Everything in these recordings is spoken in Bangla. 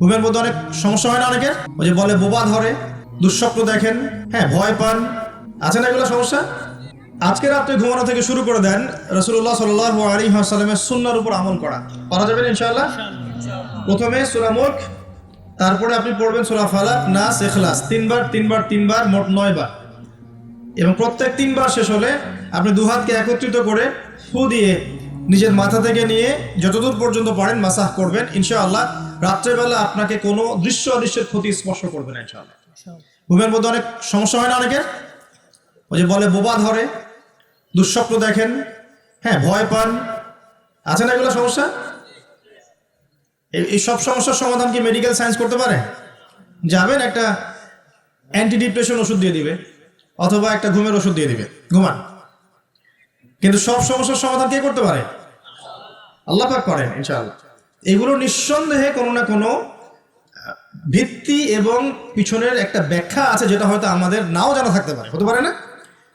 ঘুমের মধ্যে অনেক সমস্যা হয় না অনেকের? ওই যে বলে বোবা ধরে, দুঃস্বপ্ন দেখেন হ্যাঁ ভয় পান। আছে না এগুলো সমস্যা? আজকে রাত্রে ঘুমানো থেকে শুরু করে দেন রসুল্লাহ সাল আলী সাল্লামের সুন্নার উপর আমল করা। পারা যাবে ইনশাআল্লাহ? প্রথমে সুরা মুখ তারপরে আপনি পড়বেন সুরা ফালাক, নাস এখলাস তিনবার তিনবার তিনবার, মোট নয় বার। এবং প্রত্যেক তিনবার শেষ হলে আপনি দুহাতকে একত্রিত করে ফু দিয়ে নিজের মাথা থেকে নিয়ে যতদূর পর্যন্ত পারেন মাসাহ করবেন ইনশাআল্লাহ রাত্রেবেলা আপনাকে কোনো দৃশ্য অদৃশ্যের ক্ষতি স্পর্শ করবে না ইনশাআল্লাহ। ঘুমের মধ্যে অনেক সমস্যা হয় না অনেকের? ওই যে বলে বোবা ধরে দুঃস্বপ্ন দেখেন হ্যাঁ ভয় পান। আছে না এগুলো সমস্যা? এই এই সব সমস্যার সমাধান কি মেডিকেল সায়েন্স করতে পারে? যাবেন একটা অ্যান্টি ডিপ্রেশন ওষুধ দিয়ে দিবে অথবা একটা ঘুমের ওষুধ দিয়ে দিবে ঘুমান। কিন্তু সব সমস্যার সমাধান কে করতে পারে? আল্লাহ পাক করেন ইনশাআল্লাহ। এগুলো নিঃসন্দেহে কোনো না কোনো ভিত্তি এবং পিছনের একটা ব্যাখ্যা আছে যেটা হয়তো আমাদের নাও জানা থাকতে পারে। হতে পারে না?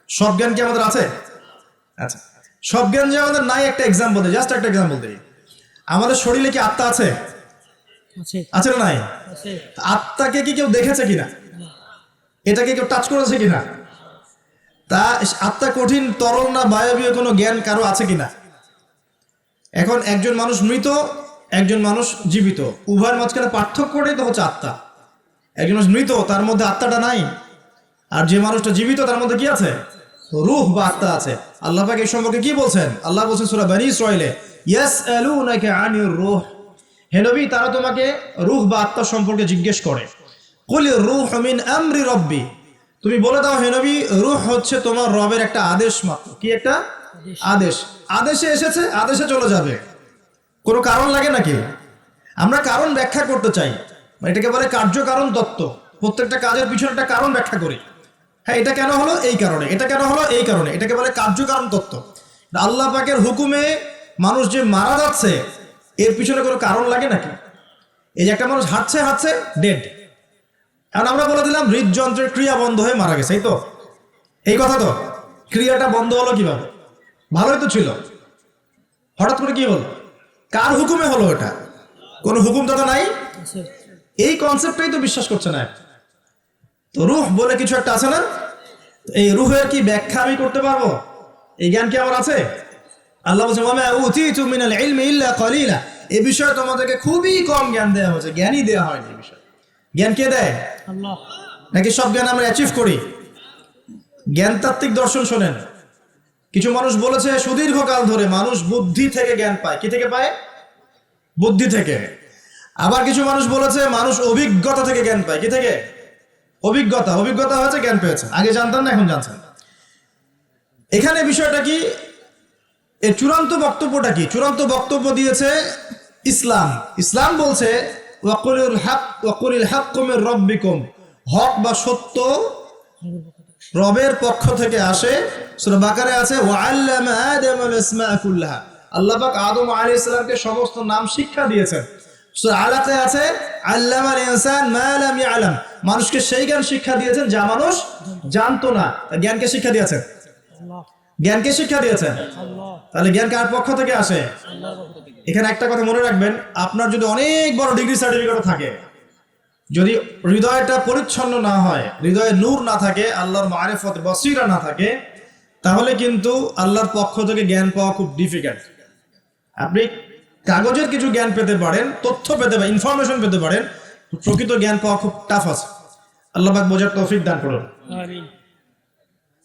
সব জ্ঞান কি আমাদের আছে? আচ্ছা। সব জ্ঞান যে আমাদের নাই একটা এক্সাম্পল দিই জাস্ট একটা এক্সাম্পল দিই। আমাদের শরীরে কি আত্মা আছে? আছে। আছে না নাই? আত্মাকে কি কেউ দেখেছে কিনা এটাকে কেউ টাচ করেছে কিনা তা আত্মা কঠিন তরল না বায়বীয় কোনো জ্ঞান কারও আছে কিনা এখন একজন মানুষ মৃত একজন মানুষ জীবিত। উভয়ের মাঝখানে পার্থক্যটাই তো হচ্ছে আত্মা। একজন মানুষ মৃত তার মধ্যে আত্মাটা নাই। আর যে মানুষটা জীবিত তার মধ্যে কি আছে? রুহ বা আত্মা আছে। আল্লাহ পাক এই সম্পর্কে কি বলছেন? আল্লাহ বলছেন সূরা বনী ইসরাইলে ইয়াসআলুনাকা আনির রূহ। হে নবী তারা তোমাকে রুহ বা আত্মা সম্পর্কে জিজ্ঞেস করে। কুল রুহ মিন আমরি রব্বি। তুমি বলে দাও হে নবী রুহ হচ্ছে তোমার রবের একটা আদেশ মাত্র। কি একটা? আদেশ। আদেশে এসেছে, আদেশে চলে যাবে। কোনো কারণ লাগে নাকি? আমরা কারণ ব্যাখ্যা করতে চাই। এটাকে বলে কার্যকারণ তত্ত্ব প্রত্যেকটা কাজের পিছনে একটা কারণ ব্যাখ্যা করি। হ্যাঁ এটা কেন হলো? এই কারণে। এটা কেন হলো? এই কারণে। এটাকে বলে কার্যকারণ তত্ত্ব আল্লাহ পাকের হুকুমে মানুষ যে মারা যাচ্ছে, এর পিছনে কোনো কারণ লাগে নাকি? এই যে একটা মানুষ হাঁটছে হাঁটছে ডেড এখন আমরা বলে দিলাম, হৃদযন্ত্রের ক্রিয়া বন্ধ হয়ে মারা গেছে, এই তো? এই কথা তো? ক্রিয়াটা বন্ধ হলো কীভাবে? ভালোই তো ছিল। হঠাৎ করে কি হলো? কার হুকুমে হলো এটা? কোনো হুকুম দাদা নাই? এই কনসেপ্টটাই তো বিশ্বাস করছে না। তো রুহ বলে কিছু একটা আছে না? এই রুহের কি ব্যাখ্যা আমি করতে পারব? এই জ্ঞান কি আমার আছে? আল্লাহ বলছে ওয়ামা উতিতু মিনাল ইলমি ইল্লা কালিলা। এই বিষয়ে তোমাদেরকে খুবই কম জ্ঞান দেওয়া হয়েছে। জ্ঞানই দেওয়া হয়নি এই বিষয়ে। জ্ঞান কে দেয়? আল্লাহ। নাকি সব জ্ঞান আমরা অ্যাচিভ করি? জ্ঞানতাত্ত্বিক দর্শন শোনেন। কিছু মানুষ বলেছে, সুদীর্ঘকাল ধরে মানুষ বুদ্ধি থেকে জ্ঞান পায়। কি থেকে পায়? বুদ্ধি থেকে। আবার কিছু মানুষ বলেছে, মানুষ অভিজ্ঞতা থেকে জ্ঞান পায়। কি থেকে? অভিজ্ঞতা। অভিজ্ঞতা হয়েছে, জ্ঞান পেয়েছে। আগে জানতেন না, এখন জানছেন। এখানে বিষয়টা কি? এর চূড়ান্ত বক্তব্যটা কি? চূড়ান্ত বক্তব্য দিয়েছে ইসলাম। ইসলাম বলছে ওয়াকুলুল হক ওয়াকুলিল হক কুমির রব্বিকুম হক বা সত্য রবের পক্ষ থেকে আসে। সূরা বাকারে আছে আল্লাহ পাক আদম আলাইহিস সালামকে সমস্ত নাম শিক্ষা দিয়েছেন। সূরা আলাকে আছে, আল্লামাল ইনসান মা লাম ইয়ালাম। মানুষকে সেই জ্ঞান শিক্ষা দিয়েছেন যা মানুষ জানতো না। জ্ঞানকে শিক্ষা দিয়েছেন? জ্ঞানকে শিক্ষা দিয়েছেন? তাহলে জ্ঞান কার পক্ষ থেকে আসে? এখানে একটা কথা মনে রাখবেন, আপনার যদি অনেক বড় ডিগ্রি সার্টিফিকেটও থাকে যদি হৃদয়টা পরিচ্ছন্ন না হয় হৃদয়ে নূর না থাকে আল্লাহর মারেফত বসিরা না থাকে তাহলে কিন্তু আল্লাহর পক্ষ থেকে জ্ঞান পাওয়া খুব ডিফিকাল্ট আপনি কাগজের কিছু জ্ঞান পেতে পারেন তথ্য পেতে পারেন ইনফরমেশন পেতে পারেন প্রকৃত জ্ঞান পাওয়া খুব টাফ আছে। আল্লাহ পাক বোঝার তৌফিক দান করুন।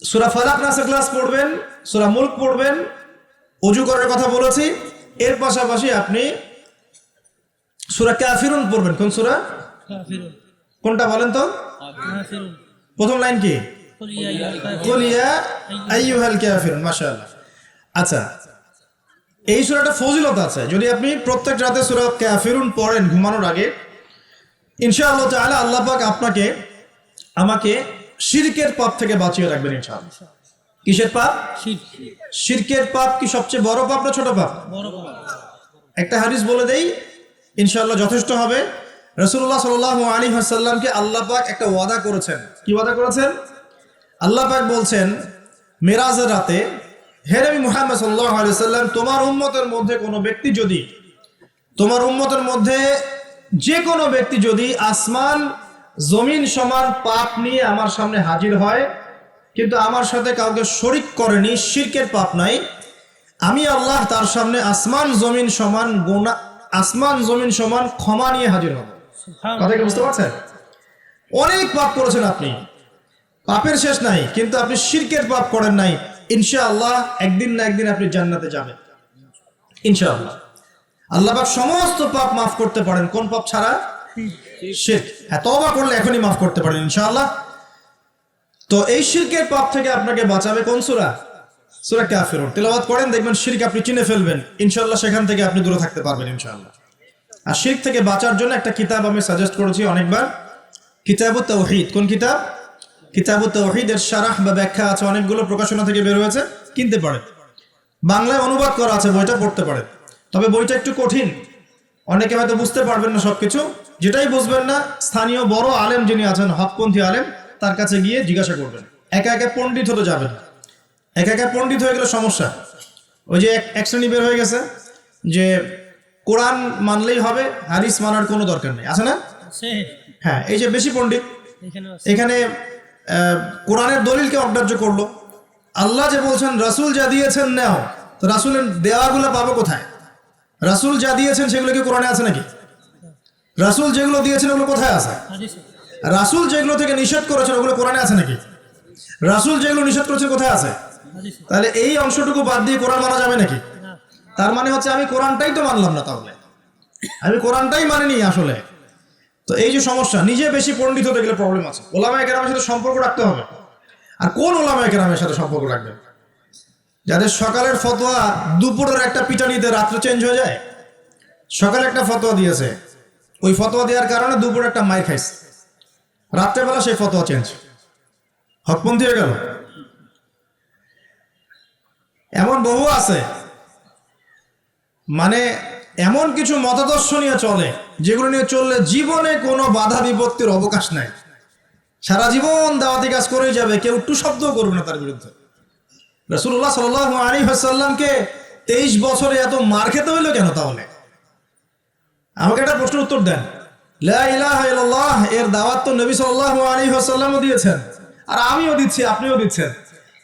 সুরা ফালাক নাসের ক্লাস পড়বেন সুরা মুল্ক পড়বেন অজু করার কথা বলেছি এর পাশাপাশি আপনি সুরা কাফিরুন পড়বেন কোন সুরা? কোনটা বলেন তো? প্রথম লাইন কি? আচ্ছা এই সুরাটা ফজিলত আছে। যদি আপনি প্রত্যেক রাতে সুরা কাফিরুন পড়েন ঘুমানোর আগে ইনশাআল্লাহ তাআলা আল্লাহ পাক আপনাকে আমাকে শিরকের পাপ থেকে বাঁচিয়ে রাখবেন ইনশাআল্লাহ। কিসের পাপ? শিরকের পাপ কি সবচেয়ে বড় পাপ না ছোট পাপ। একটা হাদিস বলে দেই ইনশাআল্লাহ যথেষ্ট হবে। রসুল্লাহ সাল আলী হাসাল্লামকে আল্লাহ পাক একটা ওয়াদা করেছেন। কি ওয়াদা করেছেন? আল্লাহ পাক বলছেন, মেরাজের রাতে হে নবী মুহাম্মদ সাল্লাহ আলি সাল্লাম তোমার উম্মতের মধ্যে কোনো ব্যক্তি যদি, তোমার উম্মতের মধ্যে যে কোনো ব্যক্তি যদি আসমান, জমিন সমান পাপ নিয়ে আমার সামনে হাজির হয়, কিন্তু আমার সাথে কাউকে শরিক করেনি, শিরকের পাপ নাই, আমি আল্লাহ তার সামনে আসমান, জমিন সমান গোনা আসমান, জমিন সমান ক্ষমা নিয়ে হাজির হব। কথা বুঝতে পারছেন? অনেক পাপ করেছেন আপনি। পাপের শেষ নাই, কিন্তু আপনি শিরকের পাপ করেন নাই। ইনশাআল্লাহ, একদিন না একদিন আপনি জান্নাতে যাবেন। ইনশাআল্লাহ। আল্লাহ পাক সমস্ত পাপ মাফ করতে পারেন। কোন পাপ ছাড়া? শিরক। হ্যাঁ তওবা করলে এখনই মাফ করতে পারেন, ইনশাআল্লাহ। তো এই শিরকের পাপ থেকে আপনাকে বাঁচাবে কোন সূরা? সূরা কাফিরুন। তেলাওয়াত করেন, দেখবেন শিরক আপনি চিনে ফেলবেন। ইনশাআল্লাহ, সেখান থেকে আপনি দূরে থাকতে পারবেন, ইনশাআল্লাহ। আর শিরক থেকে বাঁচার জন্য একটা কিতাব আমি সাজেস্ট করেছি অনেকবার। কিতাবুত তাওহীদ। কোন কিতাব? কিতাবুত তাওহীদের শারাহ বা ব্যাখ্যা আছে, অনেকগুলো প্রকাশনা থেকে বের হয়েছে। কিনতে পারে বাংলায় অনুবাদ করা আছে, বইটা পড়তে পারে তবে বইটা একটু কঠিন। অনেকে হয়তো বুঝতে পারবেন না সবকিছু। যেটাই বুঝবেন না, স্থানীয় বড় আলেম যিনি আছেন, হকপন্থী আলেম, তার কাছে গিয়ে জিজ্ঞাসা করবেন। একা একা পণ্ডিত হতে যাবেন। একা একা পণ্ডিত হয়ে গেলে সমস্যা। ওই যে এক শ্রেণি বের হয়ে গেছে যে কোরআন মানলেই হবে হাদিস মানার কোনো দরকার নেই। আছে না? হ্যাঁ এই যে বেশি পণ্ডিত এখানে কোরআনের দলিলকে অগ্রাহ্য করল। আল্লাহ যে বলছেন রাসূল যা দিয়েছেন নাও। তো রাসূলের দেওয়াগুলো পাবো কোথায়? রাসূল যা দিয়েছেন সেগুলো কি কোরআনে আছে নাকি? রাসূল যেগুলো দিয়েছেন ওগুলো কোথায় আছে? রাসূল যেগুলো থেকে নিষেধ করেছেন ওগুলো কোরআনে আছে নাকি? রাসূল যেগুলো নিষেধ করেছেন কোথায় আছে? তাহলে এই অংশটুকু বাদ দিয়ে কোরআন মানা যাবে নাকি? তার মানে হচ্ছে আমি কোরআনটাই তো মানলাম না তাহলে। আমি কোরআনটাই মানিনি আসলে। তো এই যে সমস্যা, নিজে বেশি পণ্ডিত হতে গেলে প্রবলেম আছে। ওলামা কেরামের সাথে সম্পর্ক রাখতে হবে। আর কোন ওলামা কেরামের সাথে সম্পর্ক রাখবে যাদের সকালের ফতোয়া দুপুরের একটা পিটানিতে রাত্রে চেঞ্জ হয়ে যায়। সকালে একটা ফতোয়া দিয়েছে। ওই ফতোয়া দেওয়ার কারণে দুপুরে একটা মাই খাইছে। রাত্রেবেলা সেই ফতোয়া চেঞ্জ হকপন্থী হয়ে গেল। এমন বহু আছে মানে এমন কিছু মতাদর্শ নিয়ে চলে, যেগুলো নিয়ে চললে জীবনে কোনো বাধা বিপত্তির অবকাশ নাই। সারা জীবন দাওয়াতি কাজ করেই যাবে, কেউ একটু শব্দও করবে না তার বিরুদ্ধে। রসুল্লাহ সাল আলী হাসাল্লামকে তেইশ বছরে এত মার খেতে হইল কেন তাহলে? আমাকে একটা প্রশ্ন উত্তর দেন। লা ইলাহা ইল্লাল্লাহ, এর দাওয়াত তো নবী সাল্লাহ আলী হাসাল্লামও দিয়েছেন, আর আমিও দিচ্ছি, আপনিও দিচ্ছেন।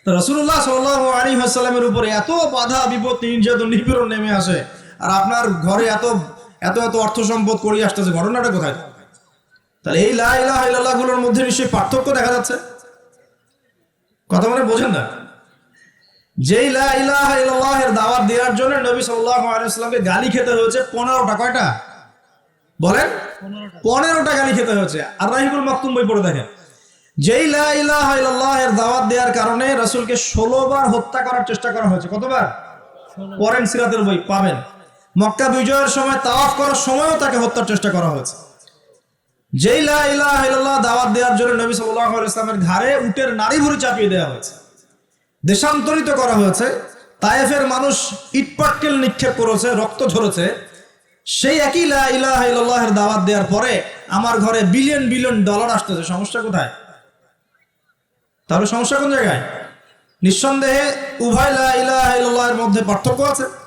রসুল্লাহ সাল্লাহ আলী হাসাল্লামের উপরে এত বাধা বিপত্তি, নির্যাতন, নিপীড়ন নেমে আসে আর আপনার ঘরে এত এত এত অর্থ সম্পদ করিয়ে আসতেছে ঘটনাটা কোথায়? তাহলে এই লা ইলাহা ইল্লাল্লাহগুলোর মধ্যে নিশ্চয়ই পার্থক্য দেখা যাচ্ছে। কথা মানে বোঝেন না। যেই লা ইলাহা ইল্লাল্লাহ এর দাওয়াত দেওয়ার জন্য নবী ওয়াসাল্লামকে গালি খেতে হয়েছে পনেরোটা কয়টা? বলেন পনেরোটা। গালি খেতে হয়েছে। আর রাহিবুল মাকতুম বই পড়ে দেখেন। যেই লা ইলাহা ইল্লাল্লাহ এর দাওয়াত দেওয়ার কারণে রাসূলকে 16 বার হত্যা করার চেষ্টা করা হয়েছে। কতবার? পরেন সিরাতের বই পাবেন। মক্কা বিজয়ের সময় তাওয়াফ করার সময়ও তাকে হত্যার চেষ্টা করা হয়েছে। যেই লা ইলাহা ইল্লাল্লাহ দাওয়াত দেওয়ার জন্য নবী আলাইহি ইসলামের ঘাড়ে উটের নাড়ি ভুড়ি চাপিয়ে দেওয়া হয়েছে। দেশান্তরিত করা হয়েছে। তায়েফের মানুষ ইটপাটকেল নিক্ষেপ করেছে, রক্ত ঝরেছে। সেই একই লা ইলাহা ইল্লাল্লাহের দাওয়াত দেওয়ার পরে আমার ঘরে বিলিয়ন বিলিয়ন ডলার আসতেছে। সমস্যা কোথায়? তাহলে সমস্যা কোন জায়গায়? নিঃসন্দেহে উভয় লা ইলাহা ইল্লাল্লাহের মধ্যে পার্থক্য আছে।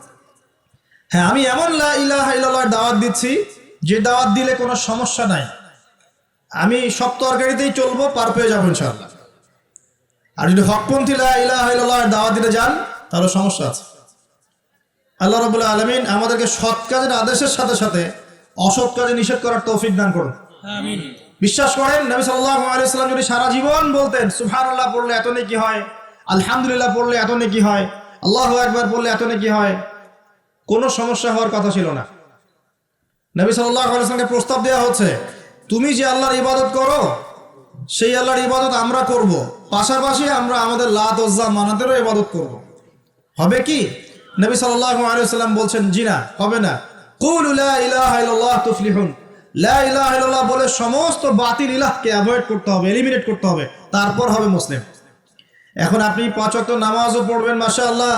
হ্যাঁ আমি এমন লা ইলাহা দাওয়াত দিচ্ছি যে দাওয়াত দিলে কোনো সমস্যা নাই। আমি সব তরকারিতেই চলবো পার পেয়ে যাব ইনশাআল্লাহ। আর যদি হকপন্থী লা ইলাহা দাওয়াত দিতে যান তাহলে সমস্যা আছে। আল্লাহ রাবুল্লাহ আলমিন আমাদেরকে সৎ কাজের আদেশের সাথে সাথে অসৎ কাজে নিষেধ করার তৌফিক দান করুন। বিশ্বাস করেন নবী সাল্লাম যদি সারা জীবন বলতেন সুবহানাল্লাহ পড়লে এত নেকি হয় আলহামদুলিল্লাহ পড়লে এত নেকি হয় আল্লাহ একবার পড়লে এত নেকি হয় কোনো সমস্যা হওয়ার কথা ছিল না। নবী সাল্লামকে প্রস্তাব দেওয়া হচ্ছে, তুমি যে আল্লাহর ইবাদত করো, সেই আল্লাহর ইবাদত আমরা করব। পাশাপাশি আমরা আমাদের লাত, ওজ্জা, মানাতেরও ইবাদত করব। হবে কি? নবী সাল্লাম বলছেন, জি না, হবে না। কুলু বলে সমস্ত বাতিল ইলাহকে অ্যাভয়েড করতে হবে এলিমিনেট করতে হবে। তারপর হবে মুসলিম। এখন আপনি পাঁচ ওয়াক্ত নামাজও পড়বেন মাসা আল্লাহ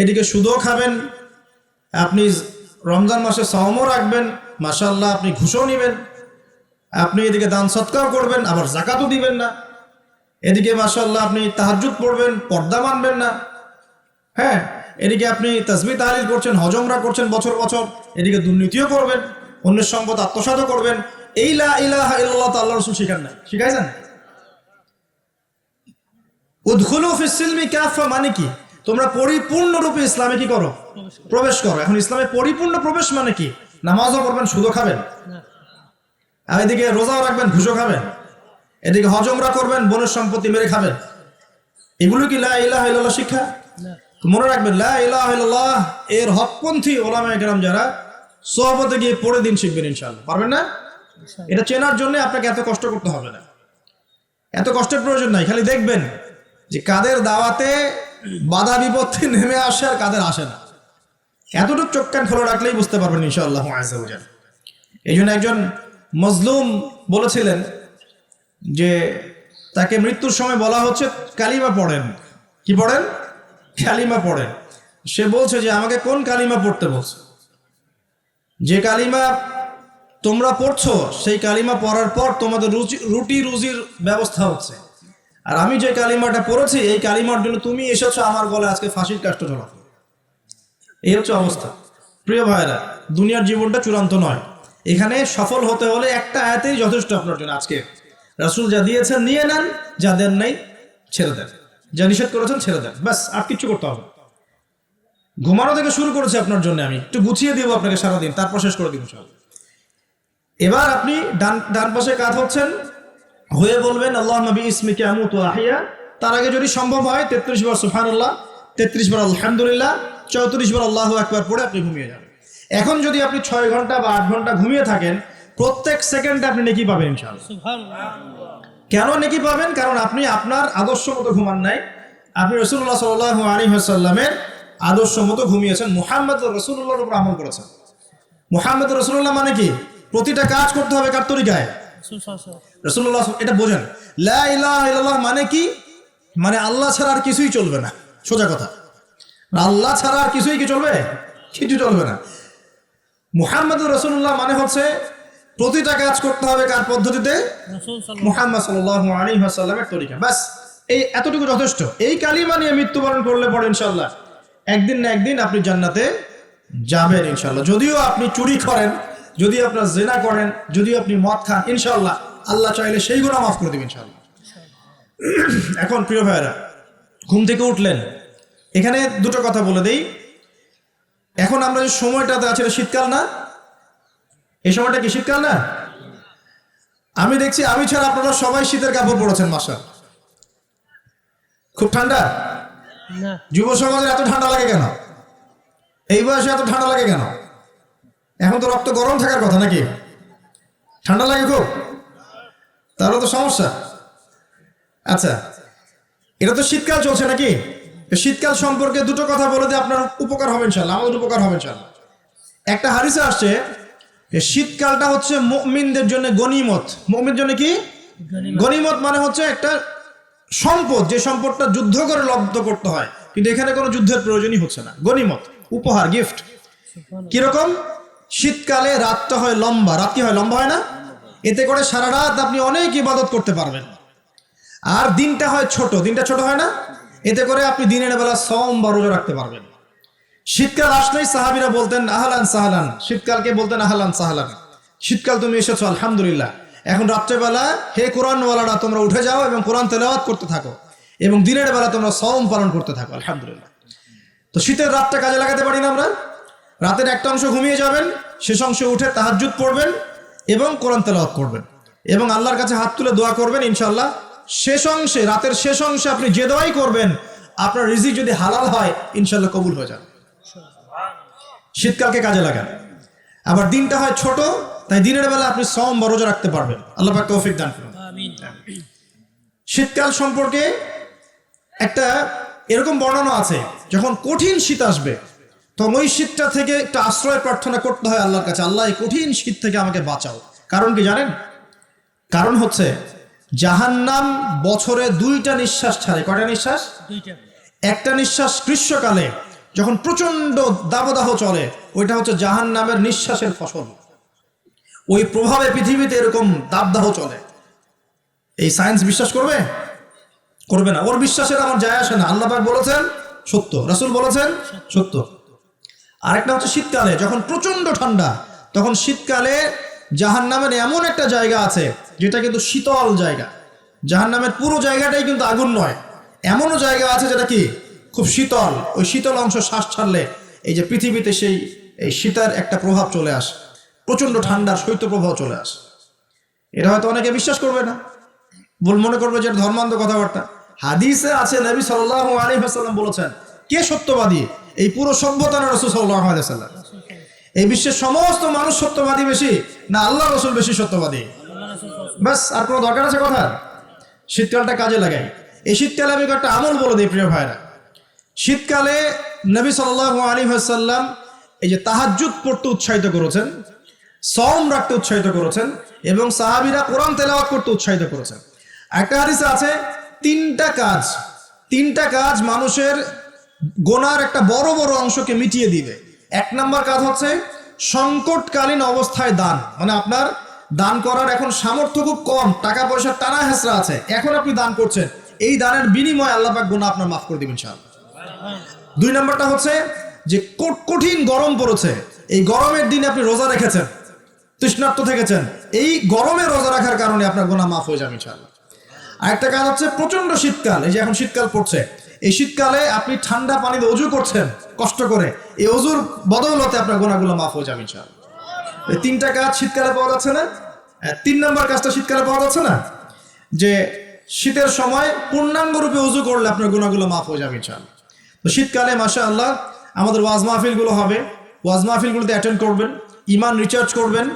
এদিকে সুদও খাবেন আপনি রমজান মাসে সহমও রাখবেন, মাশাআল্লাহ আপনি ঘুষও নেবেন, আপনি এদিকে দান সৎকার করবেন, আবার জাকাতও দিবেন না। এদিকে মাশাআল্লাহ আপনি তাহাজ্জুদ পড়বেন, পর্দা মানবেন না। হ্যাঁ এদিকে আপনি তসবি তাহলিল করছেন হজমরা করছেন বছর বছর, এদিকে দুর্নীতিও করবেন, অন্যের সম্পদ আত্মসাৎ করবেন। এই লা ইলাহা ইল্লাল্লাহ তো আল্লাহ রসুল শিখান নাই শিখাইছেন? উদ্খুলু ফিসিলমি কাফা মানে কি? তোমরা পরিপূর্ণরূপে ইসলামে কি করো? প্রবেশ করো। এখন ইসলামে পরিপূর্ণ প্রবেশ মানে কি? নামাজও পড়বেন সুদও খাবেন। আর এদিকে রোজাও রাখবেন ঘুষও খাবেন। এদিকে হজমরা করবেন বনের সম্পত্তি মেরে খাবেন। এগুলো কি লা ইলাহা ইল্লাল্লাহ শিক্ষা? মনে রাখবেন লা ইলাহা ইল্লাল্লাহ এর হকপন্থী ওলামা একরাম যারা সোহবতে গিয়ে পড়ে দিন শিখবেন ইনশাআল্লাহ। পারবেন না? এটা চেনার জন্য আপনাকে এত কষ্ট করতে হবে না। এত কষ্টের প্রয়োজন নাই খালি দেখবেন যে কাদের দাওয়াতে বাধা বিপত্তি নেমে আসে আর কাদের আসে না। এতটুকু চোখ কান খোলা রাখলেই বুঝতে পারবেন ইনশাআল্লাহ। এই জন্য একজন মজলুম বলেছিলেন যে, তাকে মৃত্যুর সময় বলা হচ্ছে, কালিমা পড়েন। কি পড়েন? কালিমা পড়েন। সে বলছে যে, আমাকে কোন কালিমা পড়তে বলছে? যে কালিমা তোমরা পড়ছো, সেই কালিমা পড়ার পর তোমাদের রুচি রুটি রুজির ব্যবস্থা হচ্ছে। আর আমি যে কালিমাটা পড়েছি, এই কালিমার জন্য তুমি এসেছ আমার গলে আজকে ফাঁসির কাষ্ট ঝোলাতে এই হচ্ছে অবস্থা। প্রিয় ভাইরা দুনিয়ার জীবনটা চূড়ান্ত নয়। এখানে সফল হতে হলে একটা আয়াতেই যথেষ্ট আপনার জন্য আজকে। রাসূল যা দিয়েছেন নিয়ে নেন, যা দেন নাই, ছেড়ে দেন। যা নিষেধ করেছেন, ছেড়ে দেন। ব্যাস, আর কিচ্ছু করতে হবে ঘুমানো থেকে শুরু করেছি আপনার জন্য আমি। একটু গুছিয়ে দিব আপনাকে সারাদিন, তারপর শেষ করে দিব সব। এবার আপনি ডান ডান পাশে কাজ হচ্ছেন। হয়ে বলবেন আল্লাহ নবী ইসমিকে আমুত আহিয়া। তার আগে যদি সম্ভব হয় তেত্রিশ বার সুফানুল্লাহ তেত্রিশ বার আলহামদুলিল্লাহ চৌত্রিশ বার আল্লাহ একবার পড়ে আপনি ঘুমিয়ে যান এখন যদি আপনি ছয় ঘণ্টা বা আট ঘণ্টা ঘুমিয়ে থাকেন প্রত্যেক সেকেন্ডে আপনি নেকি পাবেন কেন নেকি পাবেন? কারণ আপনি আপনার আদর্শ মতো ঘুমান নাই। আপনি রসুল্লাহ সাল আলী সাল্লামের আদর্শ মতো ঘুমিয়েছেন। মুহাম্মদ রসুল্লাহর উপর আমল করেছেন। মুহাম্মদ রসুল্লাহ মানে কি? প্রতিটা কাজ করতে হবে কার তরিকায়? রসুল্লাহ এটা বোঝেন। মানে কি? মানে আল্লাহ ছাড়া আর কিছুই চলবে না। সোজা কথা। আল্লাহ ছাড়া আর কিছুই কি চলবে? কিছু চলবে না। রসুল্লাহ মানে হচ্ছে প্রতিটা কাজ করতে হবে কার পদ্ধতিতে? মুহাম্মদ তরিকা। বাস এই এতটুকু যথেষ্ট। এই কালিমা নিয়ে মৃত্যুবরণ করলে পরে ইনশাল্লাহ একদিন না একদিন আপনি জান্নাতে যাবেন ইনশাল্লাহ যদিও আপনি চুরি করেন যদি আপনার জেনা করেন যদি আপনি মদ খান ইনশাআল্লাহ আল্লাহ চাইলে সেই গুণা মাফ করে দেবেন ইনশাআল্লাহ। এখন প্রিয় ভাইয়েরা ঘুম থেকে উঠলেন। এখানে দুটো কথা বলে দেই। এখন আমরা যে সময়টাতে আছে শীতকাল না? এই সময়টা কি শীতকাল না? আমি দেখছি আমি ছাড়া আপনারা সবাই শীতের কাপড় পরেছেন মাসা খুব ঠান্ডা? যুব সমাজের এত ঠান্ডা লাগে কেন? এই বয়সে এত ঠান্ডা লাগে কেন? এখন তো রক্ত গরম থাকার কথা নাকি? ঠান্ডা লাগে খুব? তাহলে তো সমস্যা। আচ্ছা এটা তো শীতকাল চলছে নাকি? শীতকাল সম্পর্কে দুটো কথা বলে দিয়ে আপনার উপকার হবে ইনশাল্লাহ আমাদের উপকার হবে ইনশাল্লাহ একটা হারিসে আসছে শীতকালটা হচ্ছে মুমিনদের জন্য গনিমত। মুমিনের জন্য কি? গনিমত। মানে হচ্ছে একটা সম্পদ যে সম্পদটা যুদ্ধ করে লব্ধ করতে হয়। কিন্তু এখানে কোনো যুদ্ধের প্রয়োজনই হচ্ছে না। গনিমত উপহার গিফট। কীরকম? শীতকালে রাতটা হয় লম্বা রাত কি হয় লম্বা হয় না? এতে করে সারা রাত আপনি অনেক ইবাদত করতে পারবেন। আর দিনটা হয় ছোট, দিনটা ছোট হয় না? এতে করে আপনি দিনের বেলা সম বা রোজা রাখতে পারবেন। শীতকাল আসলেই সাহাবিরা বলতেন, আহলান সাহালান। শীতকালকে বলতেন, আহলান সাহালান। শীতকাল তুমি এসেছ, আলহামদুলিল্লাহ। এখন রাত্রেবেলা, হে কোরআনওয়ালারা, তোমরা উঠে যাও এবং কোরআন তেলাওয়াত করতে থাকো এবং দিনের বেলা তোমরা সম পালন করতে থাকো, আলহামদুলিল্লাহ। তো শীতের রাতটা কাজে লাগাতে পারি না আমরা? রাতের একটা অংশ ঘুমিয়ে যাবেন শেষ অংশে উঠে তাহাজ্জুদ পড়বেন এবং কোরআন তেলাওয়াত করবেন। এবং আল্লাহর কাছে হাত তুলে দোয়া করবেন ইনশাল্লাহ শেষ অংশে রাতের শেষ অংশে আপনি যে দোয়াই করবেন আপনার রিজিক যদি হালাল হয় ইনশাল্লাহ কবুল হয়ে যাবে। শীতকালকে কাজে লাগান। আবার দিনটা হয় ছোট তাই দিনের বেলা আপনি সম বা রোজা রাখতে পারবেন। আল্লাহ পাক তৌফিক দান করুন। শীতকাল সম্পর্কে একটা এরকম বর্ণনা আছে যখন কঠিন শীত আসবে তখন ওই শীতটা থেকে একটা আশ্রয় প্রার্থনা করতে হয় আল্লাহর কাছে। আল্লাহ এই কঠিন শীত থেকে আমাকে বাঁচাও। কারণ কি জানেন? কারণ হচ্ছে জাহান্নাম বছরে দুইটা নিঃশ্বাস ছাড়ে। কয়টা নিঃশ্বাস? একটা নিঃশ্বাস গ্রীষ্মকালে যখন প্রচণ্ড দাবদাহ চলে ওইটা হচ্ছে জাহান নামের নিঃশ্বাসের ফসল। ওই প্রভাবে পৃথিবীতে এরকম দাবদাহ চলে। এই সায়েন্স বিশ্বাস করবে? করবে না। ওর বিশ্বাসের আমার যায় আসে না। আল্লাহ বলেছেন সত্য। রাসূল বলেছেন সত্য। আরেকটা হচ্ছে শীতকালে, যখন প্রচণ্ড ঠান্ডা, তখন শীতকালে জাহান নামের এমন একটা জায়গা আছে, যেটা কিন্তু শীতল জায়গা। জাহান নামের পুরো জায়গাটাই কিন্তু আগুন নয়। এমনও জায়গা আছে যেটা কি? খুব শীতল। ওই শীতল অংশ শ্বাস ছাড়লে এই যে পৃথিবীতে সেই, এই শীতের একটা প্রভাব চলে আসে। প্রচণ্ড ঠান্ডার শৈত্য প্রভাব চলে আসে। এটা হয়তো অনেকে বিশ্বাস করবে না। বল মনে করবে যে ধর্মান্ধ কথাবার্তা। হাদিসে আছে, নবী সাল্লাহ আলী হাসাল্লাম বলেছেন, কে সত্যবাদী? এই পুরো সভ্যতা না রসুল সাল্লাহ আলি সাল্লাম এই বিশ্বের সমস্ত মানুষ সত্যবাদী বেশি না আল্লাহ রসুল বেশি সত্যবাদী? ব্যাস আর কোনো দরকার আছে কথা শীতকালটা কাজে লাগাই। এই শীতকালে আমি একটা আমল বলে দিই, প্রিয় ভাইরা। শীতকালে নবী সাল্লাহ আলী হাসাল্লাম এই যে তাহাজ্জুদ পড়তে উৎসাহিত করেছেন সম রাখতে উৎসাহিত করেছেন, এবং সাহাবিরা কোরআন তেলাওয়াত করতে উৎসাহিত করেছেন। একটা হাদিসে আছে, তিনটা কাজ তিনটা কাজ মানুষের গোনার একটা বড় বড় অংশকে মিটিয়ে দিবে। এক নাম্বার কাজ হচ্ছে সংকটকালীন অবস্থায় দান। মানে আপনার দান করার এখন সামর্থ্য খুব কম টাকা পয়সার টানা হেসরা আছে। এখন আপনি দান করছেন, এই দানের বিনিময়ে আল্লাহ পাক গোনা আপনার মাফ করে দিবেন ইনশাআল্লাহ। দুই নম্বরটা হচ্ছে যে কঠিন গরম পড়েছে। এই গরমের দিনে আপনি রোজা রেখেছেন, তৃষ্ণার্ত থেকেছেন। এই গরমে রোজা রাখার কারণে আপনার গোনা মাফ হয়ে যাবে ইনশাআল্লাহ। আরেকটা কাজ হচ্ছে প্রচণ্ড শীতকাল। এই যে এখন শীতকাল পড়ছে এই শীতকালে আপনি ঠান্ডা পানিতে অজু করছেন, কষ্ট করে, এই অজুর বদৌলতে আপনার গোনাগুলো মাফ হয়ে যাবে ইনশাআল্লাহ। এই তিনটা কাজ শীতকালে পাওয়া যাচ্ছে না? তিন নম্বর কাজটা শীতকালে পাওয়া যাচ্ছে না? যে শীতের সময় পূর্ণাঙ্গ রূপে উজু করলে আপনার গুণাগুলো মাফ হয়ে যাবে ইনশাআল্লাহ। তো শীতকালে মাসা আল্লাহ আমাদের ওয়াজ মাহফিলগুলো হবে। ওয়াজ মাহফিলগুলোতে অ্যাটেন্ড করবেন ইমান রিচার্জ করবেন,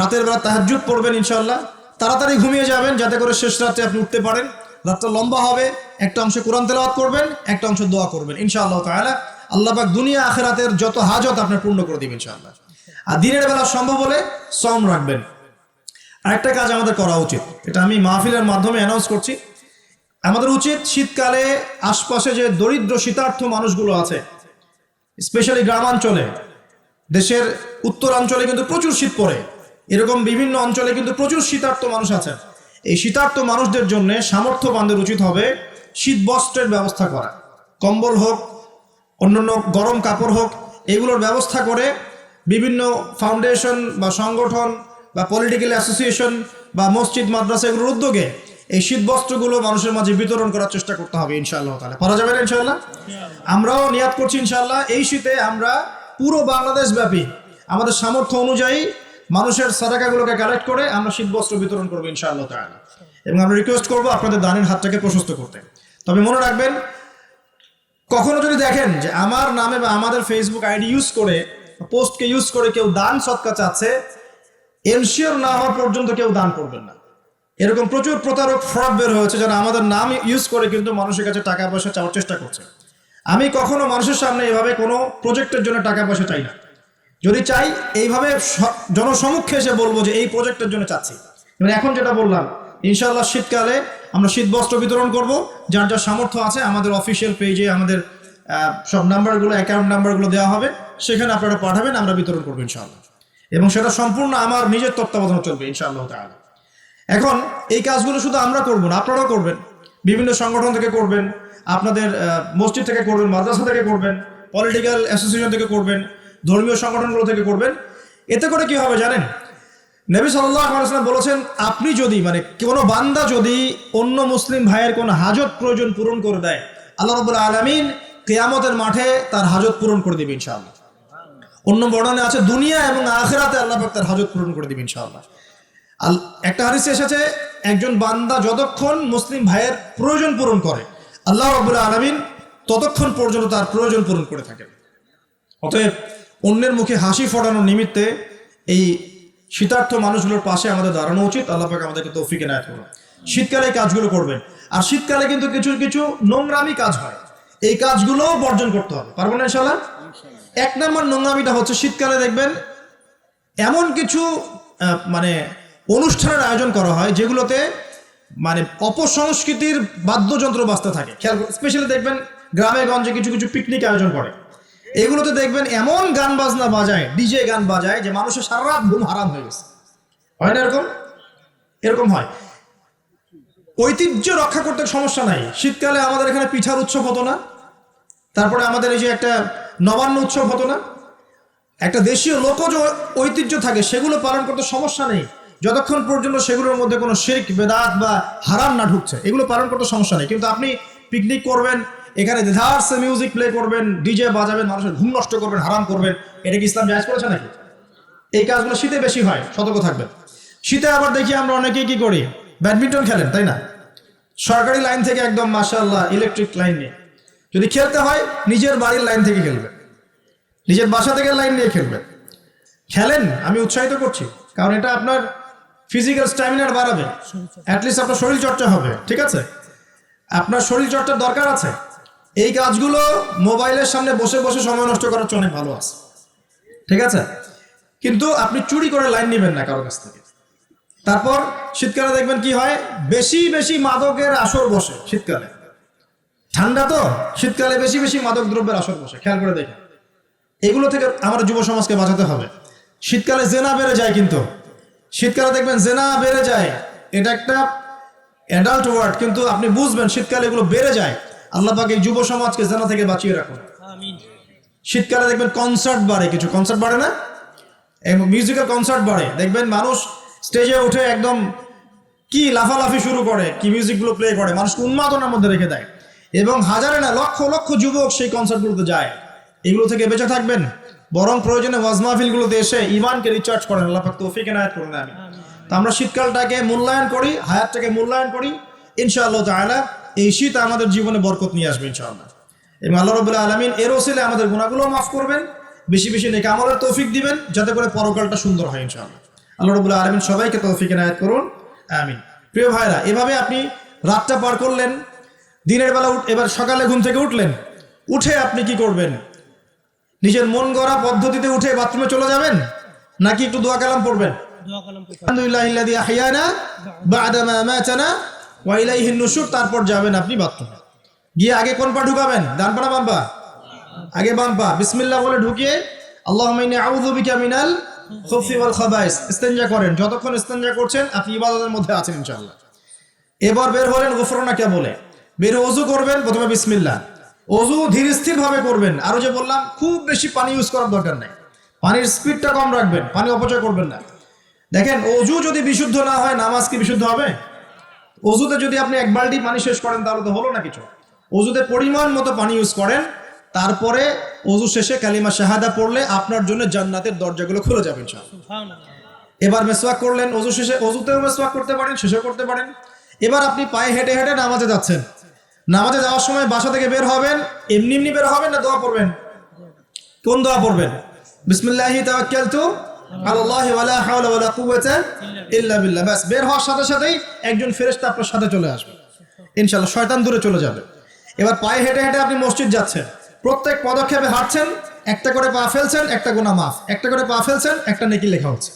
রাতের বেলা তাহাজ্জুদ পড়বেন ইনশাল্লাহ তাড়াতাড়ি ঘুমিয়ে যাবেন, যাতে করে শেষ রাতে আপনি উঠতে পারেন। রাতটা লম্বা হবে, একটা অংশে কোরআন তেলাওয়াত করবেন, একটা অংশ দোয়া করবেন। ইনশাআল্লাহ তাআলা আল্লাহ পাক দুনিয়া আখেরাতের যত হাজত আপনার পূর্ণ করে দিবেন ইনশাআল্লাহ। আর দিনের বেলা সম্ভব হলে সম রাখবেন। আরেকটা কাজ আমাদের করা উচিত, এটা আমি মাহফিলের মাধ্যমে অ্যানাউন্স করছি। আমাদের উচিত শীতকালে আশপাশে যে দরিদ্র শীতার্থ মানুষগুলো আছে স্পেশালি গ্রামাঞ্চলে, দেশের উত্তরাঞ্চলে কিন্তু প্রচুর শীত পড়ে। এরকম বিভিন্ন অঞ্চলে কিন্তু প্রচুর শীতার্থ মানুষ আছেন। এই শীতার্থ মানুষদের জন্য সামর্থ্যবানদের উচিত হবে শীত বস্ত্রের ব্যবস্থা করা। কম্বল হোক, অন্যান্য গরম কাপড় হোক, এগুলোর ব্যবস্থা করে বিভিন্ন ফাউন্ডেশন বা সংগঠন বা পলিটিক্যাল অ্যাসোসিয়েশন বা মসজিদ, মাদ্রাসা এগুলোর উদ্যোগে এই শীত বস্ত্রগুলো মানুষের মাঝে বিতরণ করার চেষ্টা করতে হবে ইনশাআল্লাহ তাহলে করা যাবে না ইনশাআল্লাহ? আমরাও নিয়াত করছি ইনশাআল্লাহ। এই শীতে আমরা পুরো বাংলাদেশ ব্যাপী আমাদের সামর্থ্য অনুযায়ী মানুষের সাদাকাগুলোকে কালেক্ট করে আমরা শীত বস্ত্র বিতরণ করব ইনশাআল্লাহ তাহলে এবং আমরা রিকোয়েস্ট করব আপনাদের দানের হাতটাকে প্রশস্ত করতে। তবে মনে রাখবেন, কখনো যদি দেখেন যে আমার নামে বা আমাদের ফেসবুক আইডি ইউজ করে পোস্টকে ইউজ করে কেউ দান সৎকা চাচ্ছে এনশিওর না হওয়া পর্যন্ত কেউ দান করবেন না। এরকম প্রচুর প্রতারক ফ্রড বের হয়েছে যারা আমাদের নাম ইউজ করে কিন্তু মানুষের কাছে টাকা পয়সা চাওয়ার চেষ্টা করছে। আমি কখনো মানুষের সামনে এভাবে কোনো প্রজেক্টের জন্য টাকা পয়সা চাই না। যদি চাই, এইভাবে জনসমক্ষে এসে বলব যে এই প্রজেক্টের জন্য চাচ্ছি। মানে এখন যেটা বললাম, ইনশাআল্লাহ শীতকালে আমরা শীত বস্ত্র বিতরণ করব, যার যার সামর্থ্য আছে আমাদের অফিসিয়াল পেজে আমাদের সব নাম্বারগুলো অ্যাকাউন্ট নাম্বারগুলো দেওয়া হবে, সেখানে আপনারা পাঠাবেন, আমরা বিতরণ করব ইনশাআল্লাহ। এবং সেটা সম্পূর্ণ আমার নিজের তত্ত্বাবধানে চলবে ইনশাআল্লাহ তাআলা। এখন, এই কাজগুলো শুধু আমরা করব না, আপনারাও করবেন। বিভিন্ন সংগঠন থেকে করবেন, আপনাদের মসজিদ থেকে করবেন, মাদ্রাসা থেকে করবেন পলিটিক্যাল অ্যাসোসিয়েশন থেকে করবেন ধর্মীয় সংগঠনগুলো থেকে করবেন। এতে করে কি হবে জানেন? নবী আলাইসাল্লাম বলেছেন, আপনি যদি মানে কোনো বান্দা যদি অন্য মুসলিম ভাইয়ের কোনো হাজত প্রয়োজন পূরণ করে দেয়, আল্লাহ রবুল্লা আলমিন কেয়ামতের মাঠে তার হাজত পূরণ করে দিবে ইনশাআল্লাহ। অন্য বর্ণনে আছে, দুনিয়া এবং আখেরাতে আল্লাহ তার হাজত পূরণ করে দিবে ইনশাআল্লাহ। আল একটা হাদিসে এসেছে, একজন বান্দা যতক্ষণ মুসলিম ভাইয়ের প্রয়োজন পূরণ করে, আল্লাহ রবুল্লা আলমিন ততক্ষণ পর্যন্ত তার প্রয়োজন পূরণ করে থাকেন। অতএব অন্যের মুখে হাসি ফোটানোর নিমিত্তে এই শীতার্থ মানুষগুলোর পাশে আমাদের দাঁড়ানো উচিত। আল্লাহ পাক আমাদেরকে তৌফিক এনায়ত করুন। শীতকালে এই কাজগুলো করবেন। আর শীতকালে কিন্তু কিছু কিছু নোংরামি কাজ হয়। এই কাজগুলোও বর্জন করতে হবে। পারব না ইনশাল্লাহ এক নম্বর নোংরামিটা হচ্ছে শীতকালে দেখবেন এমন কিছু মানে অনুষ্ঠানের আয়োজন করা হয় যেগুলোতে মানে অপসংস্কৃতির বাদ্যযন্ত্র বাজতে থাকে। খেয়াল স্পেশালি দেখবেন গ্রামে গঞ্জে কিছু কিছু পিকনিক আয়োজন করে। এগুলোতে দেখবেন এমন গান বাজনা বাজায় ডিজে গান বাজায় যে মানুষের সারা রাত ঘুম হারাম হয়ে গেছে। হয় না এরকম? এরকম হয়। ঐতিহ্য রক্ষা করতে সমস্যা নাই। শীতকালে আমাদের এখানে পিঠার উৎসব হতো না। তারপরে আমাদের এই যে একটা নবান্ন উৎসব হতো না। একটা দেশীয় লোকজ ঐতিহ্য থাকে, সেগুলো পালন করতে সমস্যা নেই। যতক্ষণ পর্যন্ত সেগুলোর মধ্যে কোনো শেখ বেদাত বা হারাম না ঢুকছে, এগুলো পালন করতে সমস্যা নেই। কিন্তু আপনি পিকনিক করবেন এখানে দেধার্সে মিউজিক প্লে করবেন ডিজে বাজাবেন, মানুষের ঘুম নষ্ট করবেন, হারাম করবেন, এটা কি ইসলাম জায়জ করেছে নাকি? এই কাজগুলো শীতে বেশি হয়, সতর্ক থাকবেন। শীতে আবার দেখি আমরা অনেকেই কি করি, ব্যাডমিন্টন খেলেন, তাই না? সরকারি লাইন থেকে একদম মাশাআল্লাহ ইলেকট্রিক লাইন নিয়ে। যদি খেলতে হয়, নিজের বাড়ির লাইন থেকে খেলবেন। নিজের বাসা থেকে লাইন নিয়ে খেলবেন। খেলেন, আমি উৎসাহিত করছি, কারণ এটা আপনার ফিজিক্যাল স্ট্যামিনার বাড়াবে। অ্যাটলিস্ট আপনার শরীর চর্চা হবে, ঠিক আছে? আপনার শরীর চর্চার দরকার আছে। এই কাজগুলো মোবাইলের সামনে বসে বসে সময় নষ্ট করার অনেক ভালো আছে। ঠিক আছে? কিন্তু আপনি চুরি করে লাইন নেবেন না কারোর কাছ থেকে। তারপর শীতকালে দেখবেন কি হয়? বেশি বেশি মাদকের আসর বসে শীতকালে। ঠান্ডা তো? শীতকালে বেশি বেশি মাদক দ্রব্যের আসর বসে। খেয়াল করে দেখেন। এগুলো থেকে আমাদের যুব সমাজকে বাঁচাতে হবে। শীতকালে জেনা বেড়ে যায় কিন্তু। শীতকালে দেখবেন জেনা বেড়ে যায়। এটা একটা অ্যাডাল্ট ওয়ার্ড কিন্তু আপনি বুঝবেন শীতকালে এগুলো বেড়ে যায়। আল্লাহ পাক যুব সমাজকে জেনা থেকে বাঁচিয়ে রাখুন। শীতকালে দেখবেন কনসার্ট বাড়ে কিছু। কনসার্ট বাড়ে না? মিউজিক্যাল কনসার্ট বাড়ে। দেখবেন মানুষ স্টেজে উঠে একদম কি লাফালাফি শুরু করে কি মিউজিকগুলো প্লে করে মানুষকে উন্মাদনার মধ্যে রেখে দেয়। এবং হাজারে না লক্ষ লক্ষ যুবক সেই কনসার্টগুলোতে যায়। এগুলো থেকে বেঁচে থাকবেন। বরং প্রয়োজনে ওয়াজ মাহফিলগুলোতে এসে ইমানকে রিচার্জ করেন। আল্লাহ পাক তৌফিক এনায়েত করুন আমি তো আমরা শীতকালটাকে মূল্যায়ন করি হায়াতটাকে মূল্যায়ন করি। ইনশাআল্লাহ তাআলা এই শীত আমাদের জীবনে বরকত নিয়ে আসবে ইনশাআল্লাহ। এবং আল্লাহ রবুল্লাহ আলমিন এর ওসিলে আমাদের গুণাগুলো মাফ করবেন। বেশি বেশি নেক আমলের তৌফিক দিবেন যাতে করে পরকালটা সুন্দর হয় ইনশাআল্লাহ। আল্লাহ রবুল্লাহ আলমিন সবাইকে তৌফিক এনায়ত করুন আমিন। প্রিয় ভাইরা এভাবে আপনি রাতটা পার করলেন দিনের বেলা উঠ- এবার সকালে ঘুম থেকে উঠলেন উঠে আপনি কি করবেন? নিজের মন গড়া পদ্ধতিতে উঠে বাথরুমে চলে যাবেন নাকি একটু দোয়া কালাম পড়বেন? আলহামদুলিল্লাহ ইল্লাযী আহইয়ানা বা'দা মা আমাতানা ওয়া ইলাইহিন নুশুর তারপর যাবেন আপনি বাথরুমে। গিয়ে আগে কোন পা ঢুকাবেন? ডান পা না বাম পা? আগে বাম পা। বিসমিল্লাহ বলে ঢুকিয়ে আল্লাহ ইন্নী আউযু বিকা মিনাল খুবসি ওয়াল খাবাইস। ইস্তেনজা করেন। যতক্ষণ ইস্তেনজা করছেন, আপনি ইবাদতের মধ্যে আছেন ইনশাআল্লাহ। এবার বের হলেন গুফরানাকে বলে বের অজু করবেন, প্রথমে বিসমিল্লাহ। অজু ধীর স্থির ভাবে করবেন। আরও যে বললাম, খুব বেশি পানি ইউজ করার দরকার নেই। পানির স্পিডটা কম রাখবেন। পানি অপচয় করবেন না। দেখেন, অজু যদি বিশুদ্ধ না হয়, নামাজ কি বিশুদ্ধ হবে? অজুতে যদি আপনি এক বালতি পানি শেষ করেন তাহলে তো হলো না কিছু। অজুতে পরিমাণ মতো পানি ইউজ করেন তারপরে অজু শেষে কালিমা শাহাদা পড়লে আপনার জন্য জান্নাতের দরজাগুলো খুলে যাবে এবার মেসওয়াক করলেন অজু শেষে অজুতেও মেসওয়াক করতে পারেন শেষেও করতে পারেন। এবার আপনি পায়ে হেঁটে হেঁটে নামাজে যাচ্ছেন। নামাজে যাওয়ার সময় বাসা থেকে বের হবেন এমনি এমনি বের হবেন না দোয়া পড়বেন? কোন দোয়া পড়বেন? বিসমিল্লাহি তাওয়াক্কালতু। একজন ফেরেশতা আপনার সাথে চলে শয়তান চলে যাবে। এবার পায়ে হেঁটে হেঁটে আপনি মসজিদ যাচ্ছেন। প্রত্যেক পদক্ষেপে হাঁটছেন, একটা করে পা ফেলছেন, একটা গোনা মাফ। একটা করে পা ফেলছেন, একটা নেকি লেখা হচ্ছে।